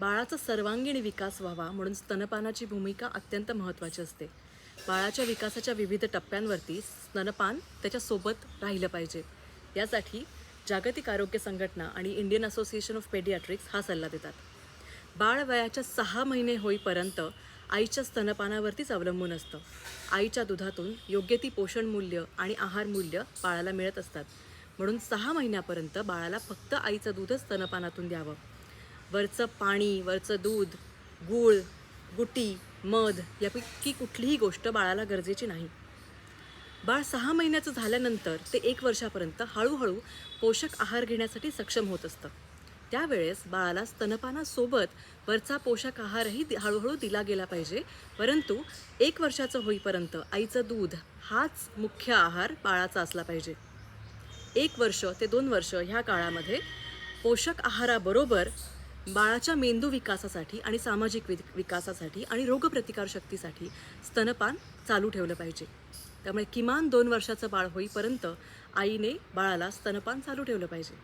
बाळाचा सर्वांगीण विकास व्हावा म्हणून स्तनपानाची भूमिका अत्यंत महत्त्वाची असते. बाळाच्या विकासाच्या विविध टप्प्यांवरती स्तनपान त्याच्यासोबत राहिलं पाहिजे. यासाठी जागतिक आरोग्य संघटना आणि इंडियन असोसिएशन ऑफ पेडियाट्रिक्स हा सल्ला देतात. बाळ वयाच्या सहा महिने होईपर्यंत आईच्या स्तनपानावरतीच अवलंबून असतं. आईच्या दुधातून योग्य ती पोषण मूल्य आणि आहार मूल्य बाळाला मिळत असतात. म्हणून सहा महिन्यापर्यंत बाळाला फक्त आईचं दूधच स्तनपानातून द्यावं. वरचं पाणी वरचं दूध गूळ गुटी मध यापैकी कुठलीही गोष्ट बाळाला गरजेची नाही. बाळ सहा महिन्याचं झाल्यानंतर ते एक वर्षापर्यंत हळूहळू पोषक आहार घेण्यासाठी सक्षम होत असतं. त्यावेळेस बाळाला स्तनपानासोबत वरचा पोषक आहारही दि- हळूहळू दिला गेला पाहिजे. परंतु एक वर्षाचं होईपर्यंत आईचं दूध हाच मुख्य आहार बाळाचा असला पाहिजे. एक वर्ष ते दोन वर्ष ह्या काळामध्ये पोषक आहाराबरोबर बाळाच्या मेंदू विकासासाठी आणि सामाजिक वि विकासासाठी आणि रोगप्रतिकारशक्तीसाठी स्तनपान चालू ठेवलं पाहिजे. त्यामुळे किमान दोन वर्षाचं बाळ होईपर्यंत आईने बाळाला स्तनपान चालू ठेवलं पाहिजे.